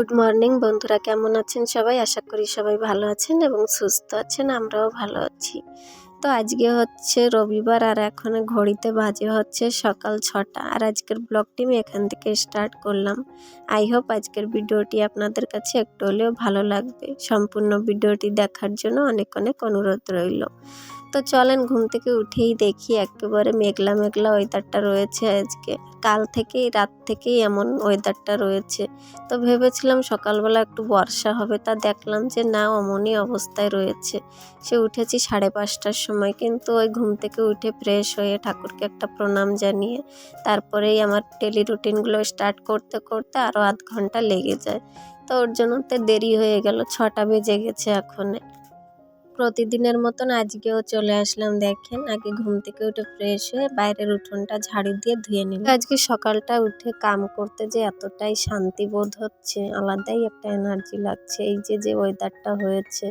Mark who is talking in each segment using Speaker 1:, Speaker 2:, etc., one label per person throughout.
Speaker 1: Good morning বন্ধুরা, কেমন আছেন সবাই? আশা করি সবাই ভালো আছেন এবং সুস্থ আছেন, আমরাও ভালো আছি। তো আজকে হচ্ছে রবিবার আর এখন ঘড়িতে বাজে হচ্ছে সকাল ছটা। আর আজকের ব্লগটি আমি এখান থেকে স্টার্ট করলাম। আই হোপ আজকের ভিডিওটি আপনাদের কাছে একটু হলেও ভালো লাগবে। সম্পূর্ণ ভিডিওটি দেখার জন্য অনেক অনেক অনুরোধ রইল। তো চলেন ঘুম থেকে উঠেই দেখি একেবারে মেঘলা মেঘলা ওয়েদারটা রয়েছে আজকে। কাল থেকেই, রাত থেকেই এমন ওয়েদারটা রয়েছে। তো ভেবেছিলাম সকালবেলা একটু বর্ষা হবে, তা দেখলাম যে না, অমনই অবস্থায় রয়েছে। সে উঠেছি সাড়ে পাঁচটার সময়, কিন্তু ওই ঘুম থেকে উঠে ফ্রেশ হয়ে ঠাকুরকে একটা প্রণাম জানিয়ে, তারপরেই আমার ডেলি রুটিনগুলো স্টার্ট করতে করতে আরও আধ ঘণ্টা লেগে যায়। তো ওর জন্য তো দেরি হয়ে গেল, ছটা বেজে গেছে এখন। প্রতিদিনের মতন আজকেও চলে আসলাম, দেখেন। আগে ঘুম থেকে উঠে ফ্রেশ হয়ে বাইরের উঠোনটা ঝাড়ু দিয়ে ধুয়ে নিল আজকে সকালটা উঠে কাম করতে যে এতটাই শান্তি বোধ হচ্ছে, আলাদাই একটা এনার্জি লাগছে। এই যে যে ওয়েদারটা হয়েছে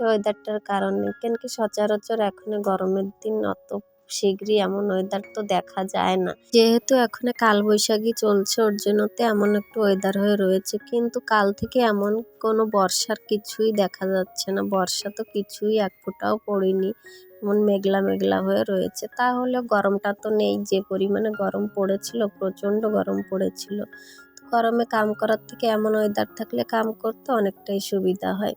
Speaker 1: ওয়েদারটার কারণে কেন কি সচরাচর এখন গরমের দিন অত শীঘ্রই এমন ওয়েদার তো দেখা যায় না। যেহেতু এখন কালবৈশাখী চলছে, ওর জন্য তো এমন একটু ওয়েদার হয়ে রয়েছে। কিন্তু কাল থেকে এমন কোনো বর্ষার কিছুই দেখা যাচ্ছে না। বর্ষা তো কিছুই এক ফোঁটাও পড়েনি, এমন মেঘলা মেঘলা হয়ে রয়েছে। তাহলে গরমটা তো নেই, যে পরিমাণে গরম পড়েছিল, প্রচণ্ড গরম পড়েছিল। গরমে কাম করার থেকে এমন ওয়েদার থাকলে কাম করতে অনেকটাই সুবিধা হয়।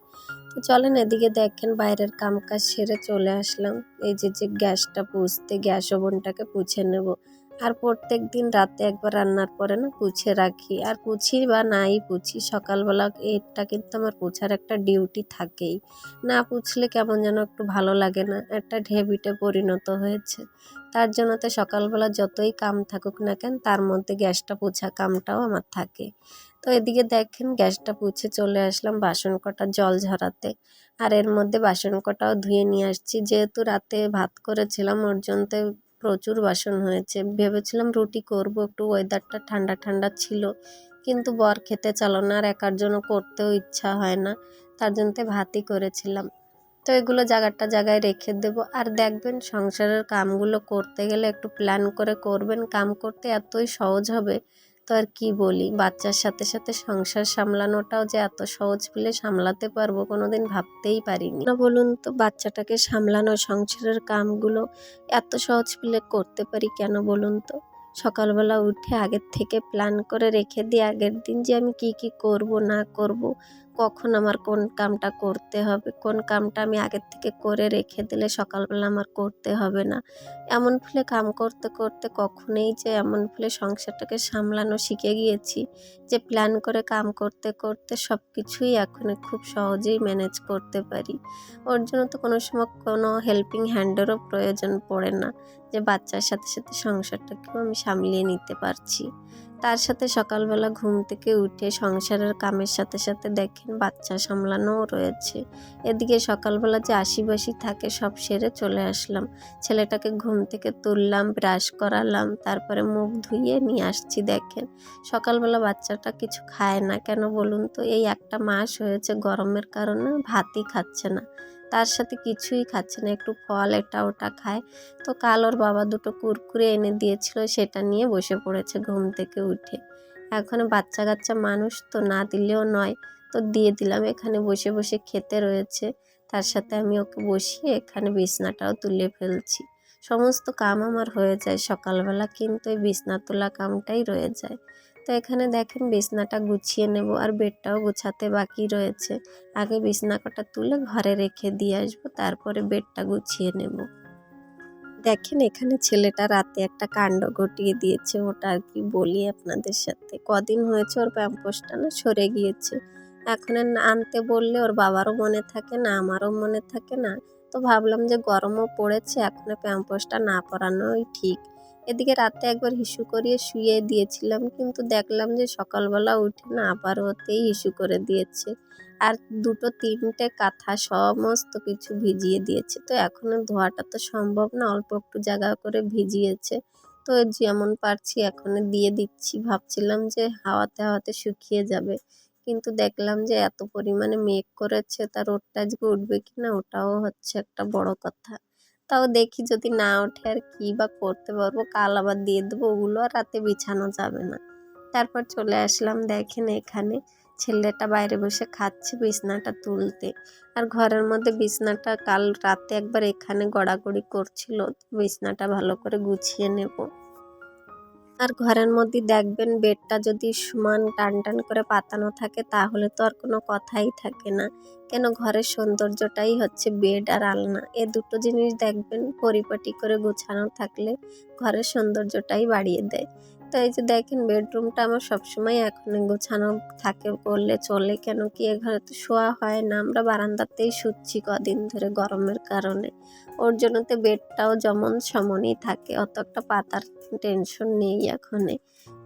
Speaker 1: তো চলেন এদিকে দেখেন বাইরের কাম কাজ সেরে চলে আসলাম। এই যে যে গ্যাসটা পুষতে গ্যাস ওভনটাকে পুছে নেব। আর প্রত্যেক দিন রাতে একবার রান্নার পরে না পুছে রাখি। আর পুছি বা নাই পুছি, সকালবেলা এটা কিন্তু আমার পুছার একটা ডিউটি থাকেই। না পুছলে কেমন যেন একটু ভালো লাগে না, একটা ঢেবিটে পরিণত হয়েছে। তার জন্য তো সকালবেলা যতই কাম থাকুক না কেন, তার মধ্যে গ্যাসটা পোছা কামটাও আমার থাকে। তো এদিকে দেখেন গ্যাসটা পুছে চলে আসলাম বাসন কটা জল ঝরাতে। আর এর মধ্যে বাসন কটাও ধুয়ে নিয়ে আসছি। যেহেতু রাতে ভাত করেছিলাম, ওর জন্যতে প্রচুর বাসন হয়েছে। ভেবেছিলাম রুটি করব, একটু ওয়েদারটা ঠান্ডা ঠান্ডা ছিল। কিন্তু বর খেতে চালো না, আর একার জন্য করতেও ইচ্ছা হয় না। তার জন্য ভাতই করেছিলাম। তো এগুলো জায়গাটা জায়গায় রেখে দেব। আর দেখবেন সংসারের কামগুলো করতে গেলে একটু প্ল্যান করে করবেন। কাম করতে এতই সহজ হবে তো আর কি বলি? বাচ্চার সাথে সাথে সংসার সামলানোটাও যে এত সহজ বলে সামলাতে পারব কোনোদিন ভাবতেই পারিনি। বলুন তো, বাচ্চাটাকে সামলানো, সংসারের কামগুলো এত সহজ বলে করতে পারি কেন বলুন তো? সকালবেলা উঠে আগের থেকে প্ল্যান করে রেখে দিই আগের দিন যে আমি কি কি করব, না করব কখন আমার কোন কামটা করতে হবে, কোন কামটা আমি আগের থেকে করে রেখে দিলে সকালবেলা আমার করতে হবে না। এমন ফলে কাম করতে করতে কখনোই যে এমন ফলে সংসারটাকে সামলানো শিখে গিয়েছি যে প্ল্যান করে কাম করতে করতে সব কিছুই এখন খুব সহজেই ম্যানেজ করতে পারি। ওর জন্য তো কোনো সময় কোনো হেল্পিং হ্যান্ডেরও প্রয়োজন পড়ে না যে বাচ্চার সাথে সাথে সংসারটাকেও আমি সামলিয়ে নিতে পারছি। তার সাথে সকালবেলা ঘুম থেকে উঠে সংসারের কামের সাথে সাথে দেখেন বাচ্চা সামলানোও রয়েছে। এদিকে সকালবেলা যে আশিবাসি থাকে সব সেরে চলে আসলাম। ছেলেটাকে ঘুম থেকে তুললাম, ব্রাশ করালাম, তারপরে মুখ ধুইয়ে নিয়ে আসছি দেখেন। সকালবেলা বাচ্চাটা কিছু খায় না, কেন বলুন তো? এই একটা মাস হয়েছে গরমের কারণে ভাতই খাচ্ছে না। তার সাথে কিছুই খাচ্ছে না, একটু ফল এটা ওটা খায়। তো কাল ওর বাবা দুটো কুরকুরে এনে দিয়েছিল, সেটা নিয়ে বসে পড়েছে ঘুম থেকে উঠে। এখন বাচ্চা কাচ্চা মানুষ তো না দিলেও নয়, তো দিয়ে দিলাম, এখানে বসে বসে খেতে রয়েছে। তার সাথে আমি ওকে বসিয়ে এখানে বিছনাটাও তুলে ফেলছি। সমস্ত কাম আমার হয়ে যায় সকালবেলা, কিন্তু এই বিছনা তোলা কামটাই রয়ে যায়। তো এখানে দেখেন বিছনাটা গুছিয়ে নেব আর বেডটাও গুছাতে বাকি রয়েছে। আগে বিছনা কটা তুলে ঘরে রেখে দিয়ে আসব, তারপরে বেডটা গুছিয়ে নেব। দেখেন এখানে ছেলেটা রাতে একটা কাণ্ড ঘটিয়ে দিয়েছে, ওটা আর কি বলি আপনাদের সাথে। কদিন হয়েছে ওর প্যাম্পোসটা না সরে গিয়েছে। এখন আনতে বললে ওর বাবারও মনে থাকে না, আমারও মনে থাকে না। তো ভাবলাম যে গরমও পড়েছে, এখন প্যাম্পোসটা না পরানোই ঠিক। এদিকে রাতে একবার হিসু করিয়ে শুয়ে দিয়েছিলাম, কিন্তু দেখলাম যে সকালবেলা উঠে না আবার ওতেই হিসু করে দিয়েছে। আর দুটো তিনটে কাঁথা সমস্ত কিছু ভিজিয়ে দিয়েছে। তো এখনও ধোয়াটা তো সম্ভব না, অল্প একটু জায়গা করে ভিজিয়েছে। তো যেমন পারছি এখন দিয়ে দিচ্ছি। ভাবছিলাম যে হাওয়াতে হাওয়াতে শুকিয়ে যাবে, কিন্তু দেখলাম যে এত পরিমাণে মেঘ করেছে তার রোদটা আজকে উঠবে কি না ওটাও হচ্ছে একটা বড় কথা। তাও দেখি যদি না ওঠে আর কি বা করতে পারব। কাল আবার দিয়ে দেবো ওগুলো আর রাতে বিছানো যাবে না। তারপর চলে আসলাম দেখেন এখানে ছেলেটা বাইরে বসে খাচ্ছে বিছনাটা তুলতে। আর ঘরের মধ্যে বিছনাটা কাল রাতে একবার এখানে গড়াগড়ি করছিল, বিছনাটা ভালো করে গুছিয়ে নেব। আর ঘরের মধ্যে দেখবেন বেডটা যদি সমান টান টান করে পাতানো থাকে, তাহলে তো আর কোনো কথাই থাকে না। কেন ঘরের সৌন্দর্যটাই হচ্ছে বেড আর আলনা। এ দুটো জিনিস দেখবেন পরিপাটি করে গোছানো থাকলে ঘরের সৌন্দর্যটাই বাড়িয়ে দেয়। তো এই যে দেখেন বেডরুমটা আমার সবসময় এখন গোছানো থাকে বললে চলে কেন কি? এ ঘরে তো শোয়া হয় না। আমরা বারান্দাতেই শুচ্ছি কদিন ধরে গরমের কারণে। ওর জন্য তো বেডটাও যেমন সমনই থাকে অত একটা পাতার টেনশন নেই এখনে।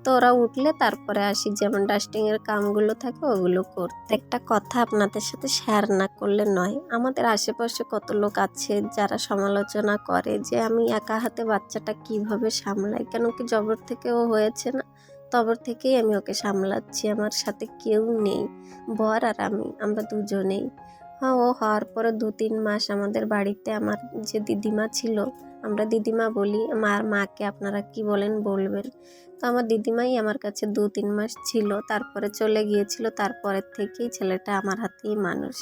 Speaker 1: তো ওরা উঠলে তারপরে আসি। যেমন ডাস্টিংয়ের কামগুলো থাকে, ওগুলো করতে। একটা কথা আপনাদের সাথে শেয়ার না করলে নয়, আমাদের আশেপাশে কত লোক আছে যারা সমালোচনা করে যে আমি একা হাতে বাচ্চাটা কীভাবে সামলাই? কেন কি জবর থেকে ও হয়েছে না? তবর থেকেই আমি ওকে সামলাচ্ছি, আমার সাথে কেউ নেই, বর আর আমি, আমরা দুজনেই। হ্যাঁ ও হওয়ার পরে দু তিন মাস আমাদের বাড়িতে আমার যে দিদিমা ছিল আমরা দিদিমা বলি আমার মাকে আপনারা কি বলেন বলবেন? তো আমার দিদিমাই আমার কাছে দু তিন মাস ছিল, তারপরে চলে গিয়েছিল তারপরের থেকেই ছেলেটা আমার হাতেই মানুষ।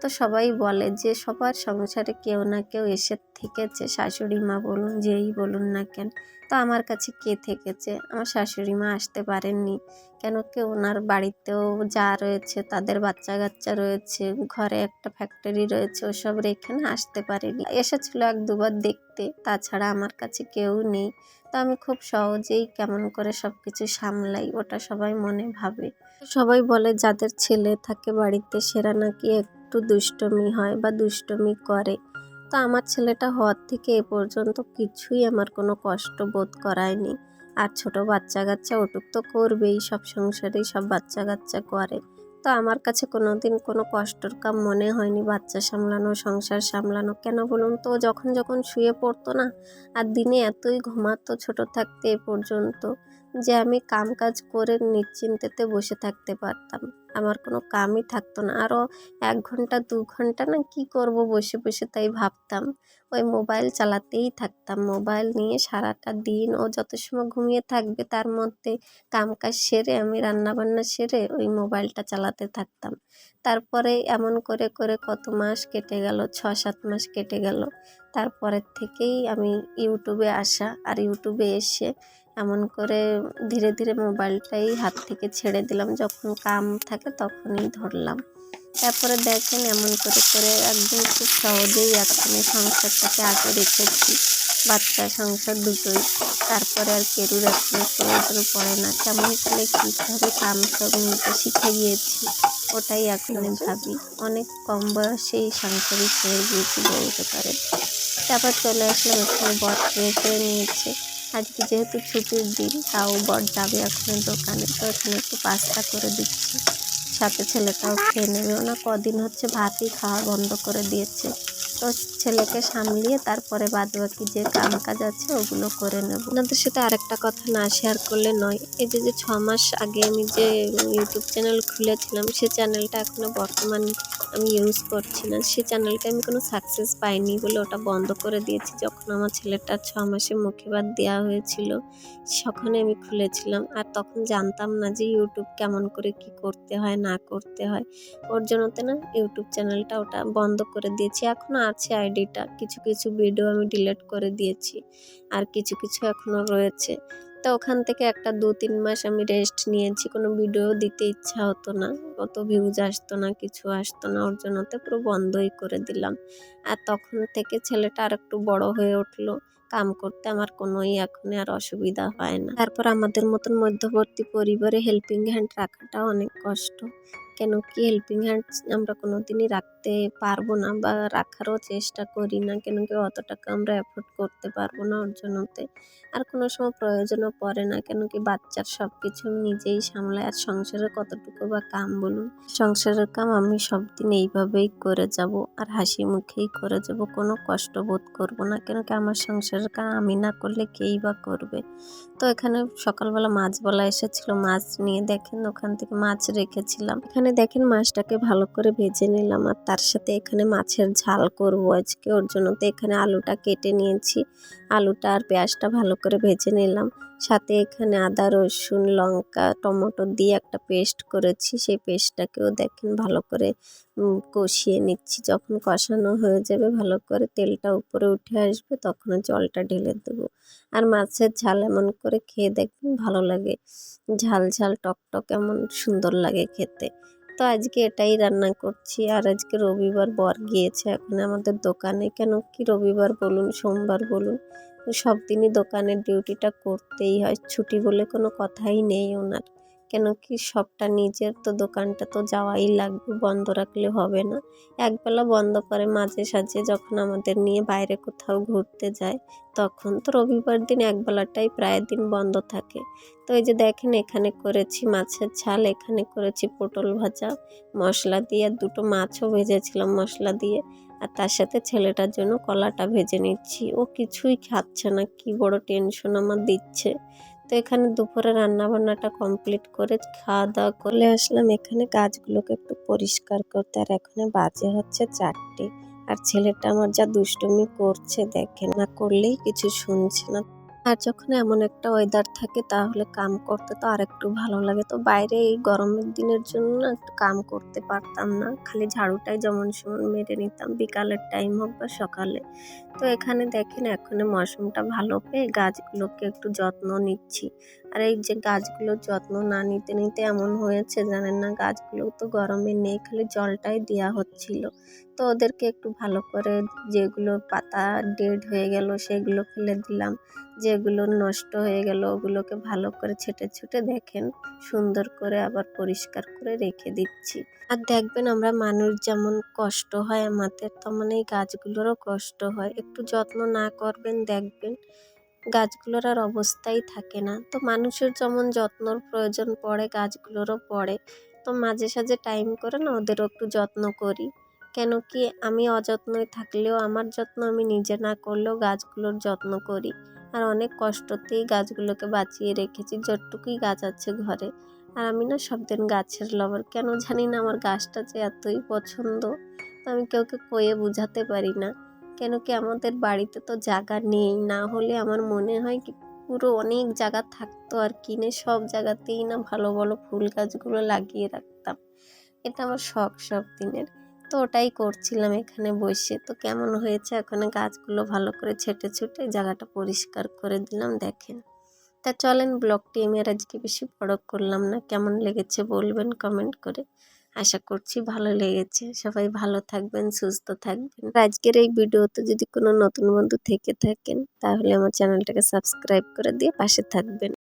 Speaker 1: তো সবাই বলে যে সবার সংসারে কেউ না কেউ এসে থেকেছে, শাশুড়ি মা বলুন, যেই বলুন না কেন। তো আমার কাছে কে থেকেছে? আমার শাশুড়ি মা আসতে পারেননি। কেন কি ওনার বাড়িতেও যা রয়েছে, তাদের বাচ্চা কাচ্চা রয়েছে, ঘরে একটা ফ্যাক্টরি রয়েছে, ওসব রেখে না আসতে পারেনি। এসেছিল এক দুবার দেখতে। তাছাড়া আমার কাছে কেউ নেই। তো আমি খুব সহজেই কেমন করে সব কিছু সামলাই, ওটা সবাই মনে ভাবে। সবাই বলে যাদের ছেলে থাকে বাড়িতে, সেরা নাকি একটু দুষ্টমি হয় বা দুষ্টমি করে। তো আমার ছেলেটা হওয়ার থেকে এ পর্যন্ত কিছুই আমার কোনো কষ্ট বোধ করায়নি। আর ছোট বাচ্চা কাচ্চা ওটুক তো করবেই, সব সংসারেই সব বাচ্চা কাচ্চা করে। তো আমার কাছে কোনো দিন কোনো কষ্টর কাম মনে হয়নি বাচ্চা সামলানো, সংসার সামলানো। কেন বলুন তো, যখন যখন শুয়ে পড়তো না, আর দিনে এতই ঘুমাতো ছোট থাকতে এ পর্যন্ত যে আমি কাম কাজ করে নিশ্চিন্তেতে বসে থাকতে পারতাম। আমার কোনো কামই থাকতো না। আরও এক ঘণ্টা, দু ঘণ্টা না কি করব বসে বসে তাই ভাবতাম। ওই মোবাইল চালাতেই থাকতাম। মোবাইল নিয়ে সারাটা দিন ও যত সময় ঘুমিয়ে থাকবে তার মধ্যে কামকাজ সেরে আমি রান্নাবান্না সেরে ওই মোবাইলটা চালাতে থাকতাম। তারপরে এমন করে করে কত মাস কেটে গেল ছ সাত মাস কেটে গেল। তারপরের থেকেই আমি ইউটিউবে আসা আর ইউটিউবে এসে এমন করে ধীরে ধীরে মোবাইলটাই হাত থেকে ছেড়ে দিলাম। যখন কাম থাকে তখনই ধরলাম। তারপরে দেখেন এমন করে করে একদম খুব সহজেই এখানে সংসারটাকে আগে রেখেছি। বাচ্চা সংসার দুটোই। তারপরে আর কেরুর এখনও প্রয়োজন পড়ে না। কেমন করে কীভাবে কাম সব নিতে শিখে গিয়েছি ওটাই এখন ভাবি। অনেক কম বয়সেই সংসারই ছেড়ে গিয়েছি বলতে পারে তারপর চলে আসলাম এখানে বর খেয়ে নিয়েছে। আজকে যেহেতু ছুটির দিন, তাও বর যাবে এখন দোকানে, তো এখানে একটু পাস্তা করে দিচ্ছি। সাথে ছেলেটাও খেয়ে নেবে। ওনা কদিন হচ্ছে ভাতই খাওয়া বন্ধ করে দিয়েছে। তো ছেলেকে সামলিয়ে তারপরে বাদ বাকি যে কাম কাজ আছে ওগুলো করে নেব। আপনাদের সাথে আরেকটা কথা না শেয়ার করলে নয়। এই যে যে ছ মাস আগে আমি যে ইউটিউব চ্যানেল খুলেছিলাম, সে চ্যানেলটা এখনও বর্তমান আমি ইউজ করছি না। সে চ্যানেলটা আমি কোনো সাকসেস পাইনি বলে ওটা বন্ধ করে দিয়েছি। যখন আমার ছেলেটার ছ মাসে মুখে বাদ দেওয়া হয়েছিল সখানে আমি খুলেছিলাম। আর তখন জানতাম না যে ইউটিউব কেমন করে কি করতে হয়, না করতে হয়। ওর জন্যতে না ইউটিউব চ্যানেলটা ওটা বন্ধ করে দিয়েছি। এখনও আছে আইডিটা। কিছু কিছু ভিডিও আমি ডিলিট করে দিয়েছি আর কিছু কিছু এখনও রয়েছে। তো ওখান থেকে একটা দু, তিন মাস আমি রেস্ট নিয়েছি। কোনো ভিডিও দিতে ইচ্ছা হতো না। অত ভিউজ আসতো না, কিছু আসতো না। ওর জন্যতে পুরো বন্ধই করে দিলাম। আর তখন থেকে ছেলেটা আর একটু বড় হয়ে উঠল। কাম করতে আমার কোনোই এখন আর অসুবিধা হয় না। তারপর আমাদের মতন মধ্যবর্তী পরিবারে হেল্পিং হ্যান্ড রাখাটা অনেক কষ্ট। কেন কি হেল্পিং হ্যান্ড আমরা কোনো দিনই রাখতে পারব না বা রাখারও চেষ্টা করি না। কেন কি অত টাকা আমরা অ্যাফোর্ড করতে পারব না ওর জন্যতে আর কোনো সময় প্রয়োজনও পড়ে না। কেন কি বাচ্চার সব কিছু নিজেই সামলাই। আর সংসারের কতটুকু বা কাম বলুন? সংসারের কাম আমি সব দিন এইভাবেই করে যাব। আর হাসি মুখেই করে যাব। কোনো কষ্ট বোধ করব না। কেন কি আমার সংসারের কাম আমি না করলে কেই বা করবে? তো এখানে সকালবেলা মাছ বলা এসেছিল। মাছ নিয়ে দেখেন ওখান থেকে মাছ রেখেছিলাম। এখানে দেখেন মাছটাকে ভালো করে ভেজে নিলাম আর তার সাথে এখানে মাছের ঝাল করব। আজকে ওর জন্য তো এখানে আলুটা কেটে নিয়েছি। আলুটা আর পেঁয়াজটা ভালো করে ভেজে নিলাম। সাথে এখানে আদা, রসুন, লঙ্কা, টমেটো দিয়ে একটা পেস্ট করেছি। সেই পেস্টটাকেও দেখেন ভালো করে কষিয়ে নিচ্ছি। যখন কষানো হয়ে যাবে ভালো করে তেলটা উপরে উঠে আসবে, তখন জলটা ঢেলে দেবো। আর মাছের ঝাল এমন করে খেয়ে দেখবেন ভালো লাগে। ঝাল ঝাল, টক টক এমন সুন্দর লাগে খেতে। তো আজকে এটাই রান্না করছি। আর আজকে রবিবার বর গিয়েছে এখন আমাদের দোকানে। কেন কি রবিবার বলুন, সোমবার বলুন সব দিনই দোকানের ডিউটিটা করতেই হয়। ছুটি বলে কোনো কথাই নেই ওনার। কেন কি সবটা নিজের তো, দোকানটা তো যাওয়াই লাগবে, বন্ধ রাখলে হবে না। একবেলা বন্ধ করে মাঝে সাঝে যখন আমাদের নিয়ে বাইরে কোথাও ঘুরতে যায়, তখন তো রবিবার দিন একবেলাটাই প্রায় দিন বন্ধ থাকে। তো এই যে দেখেন, এখানে করেছি মাছের ঝাল, এখানে করেছি পটল ভাজা, মশলা দিয়ে দুটো মাছও ভেজেছিলাম মশলা দিয়ে। আর তার সাথে ছেলেটার জন্য কলাটা ভেজে নিচ্ছি। ও কিছুই খাচ্ছে না, কি বড় টেনশন আমার দিচ্ছে। তো এখানে দুপুরে রান্না বান্নাটা কমপ্লিট করে খাওয়া দাওয়া করে আসলাম। এখানে গাছগুলোকে একটু পরিষ্কার করতে। আর এখানে বাজে হচ্ছে চারটে। আর ছেলেটা আমার যা দুষ্টুমি করছে, দেখে না করলেই কিছু শুনছে না। আর যখন এমন একটা ওয়েদার থাকে, তাহলে কাম করতে তো আর একটু ভালো লাগে। তো বাইরে এই গরমের দিনের জন্য একটু কাম করতে পারতাম না। খালি ঝাড়ুটাই যেমন সেমন মেরে নিতাম। বিকালের টাইম হোক বা সকালে। তো এখানে দেখেন এখন মৌসুমটা ভালো পেয়ে গাছগুলোকে একটু যত্ন নিচ্ছি। আর এই যে গাছগুলোর যত্ন না নিতে নিতে এমন হয়েছে জানেন না, গাছগুলো তো গরমে নেই, খালি জলটাই দেওয়া হচ্ছিল। তো ওদেরকে একটু ভালো করে যেগুলো পাতা ডেড হয়ে গেল সেগুলো ফেলে দিলাম। যেগুলো নষ্ট হয়ে গেল ওগুলোকে ভালো করে ছেটে ছুটে দেখেন, সুন্দর করে আবার পরিষ্কার করে রেখে দিচ্ছি। আর দেখবেন আমরা মানুষ যেমন কষ্ট হয় আমাদের, তেমন এই গাছগুলোরও কষ্ট হয়। একটু যত্ন না করবেন, দেখবেন গাছগুলোর আর অবস্থাই থাকে না। তো মানুষের যেমন যত্নর প্রয়োজন পড়ে, গাছগুলোরও পড়ে, তো মাঝে সাঝে টাইম করে না ওদেরও একটু যত্ন করি। কেন কি আমি অযত্নই থাকলেও, আমার যত্ন আমি নিজে না করলেও গাছগুলোর যত্ন করি। আর অনেক কষ্টতেই গাছগুলোকে বাঁচিয়ে রেখেছি, যতটুকুই গাছ আছে ঘরে। আর আমি না সব দিন গাছের লভার কেন জানি না আমার গাছটা যে এতই পছন্দ, তো আমি কাউকে কয়ে বোঝাতে পারি না। কেন কি আমাদের বাড়িতে তো জায়গা নেই? না হলে আমার মনে হয় কি পুরো অনেক জায়গা থাকতো আর কিনে সব জায়গাতেই না ভালো ভালো ফুল গাছগুলো লাগিয়ে রাখতাম। এটা আমার শখ সব দিনের। তো ওটাই করছিলাম এখানে বসে। তো কেমন হয়েছে? এখানে গাছগুলো ভালো করে ছেটে ছুটে জায়গাটা পরিষ্কার করে দিলাম, দেখেন। তা চলেন, ব্লগটি আমি আর আজকে বেশি বড় করলাম না। কেমন লেগেছে বলবেন কমেন্ট করে। আশা করছি ভালো লেগেছে। সবাই ভালো থাকবেন, সুস্থ থাকবেন। আজকের এই ভিডিওতে যদি কোনো নতুন বন্ধু থেকে থাকেন, তাহলে আমার চ্যানেলটাকে সাবস্ক্রাইব করে দিয়ে পাশে থাকবেন।